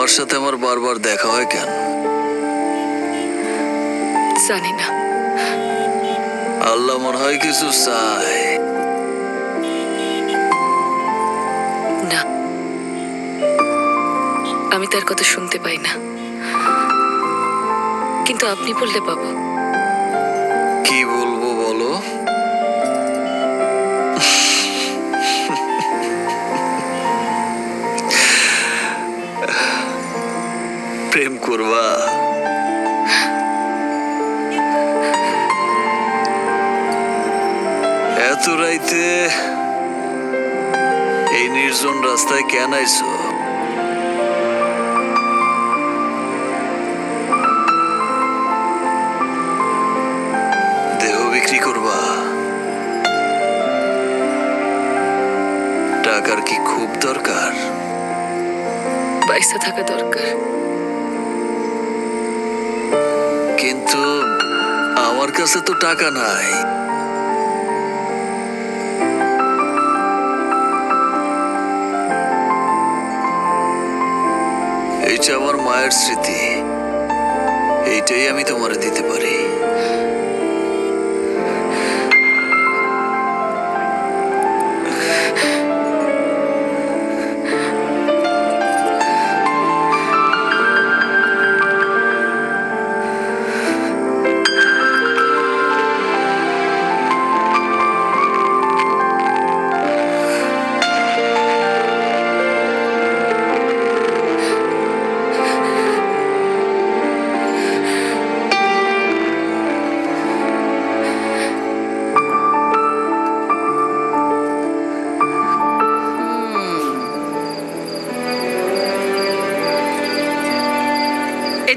তোমার সাথে আমার বারবার দেখা হয় কেন? জানি না। আল্লাহ মনে হয় কিছু চায়। না। আমি তার কথা শুনতে পাই না। কিন্তু আপনি বললে পাবো। কি বলব বলো? করবা। এত রাইতে এই নির্জন রাস্তায় কেন আইছো? দেহ বিক্রি করবা। টাকার কি খুব দরকার? পয়সা থাকা দরকার। কিন্তু আমার কাছে তো টাকা নাই। এইটা আমার মায়ের স্মৃতি। এইটাই আমি তোমার দিতে পারি।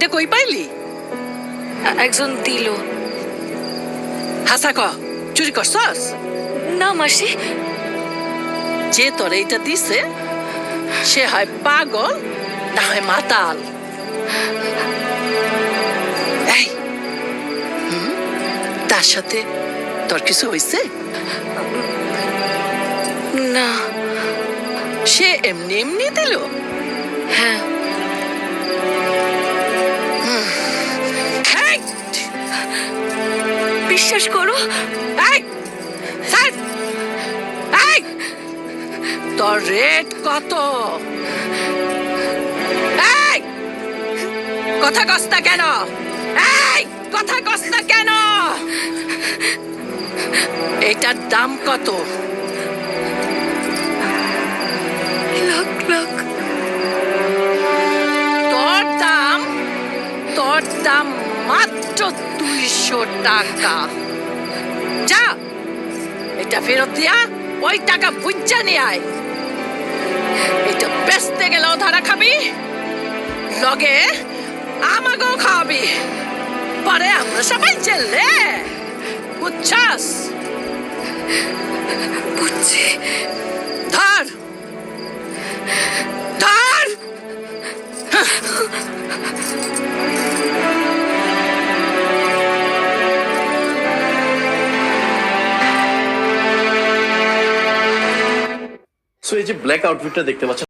এটা কই পাইলি? একজন দিল। হাসা ক চুরি করছস? না মাসি। যে তোর এইটা দিছে সে হয় পাগল না হয় মাতাল। এই তার সাথে তোর কিছু হয়েছে না। সে এমনি এমনি দিল? হ্যাঁ। বিশ্বাস করো? তোর রেট কত? কথা কস না কেন? কথা কস না কেন? এটার দাম কত? লাখ লাখ। মাত্র দুইশো টাকা। যা, এটা ফেরত দিয়া ওই টাকা বুঝা নিয়ে আয়। এটা বেচতে গেলেও ধরা খাবি, লগে আমাকেও খাওয়াবি। পরে আমরা সবাই জেলে। বুঝছাস? বুঝছি। ধর। যে ব্ল্যাক আউটফিটটা দেখতে পাচ্ছেন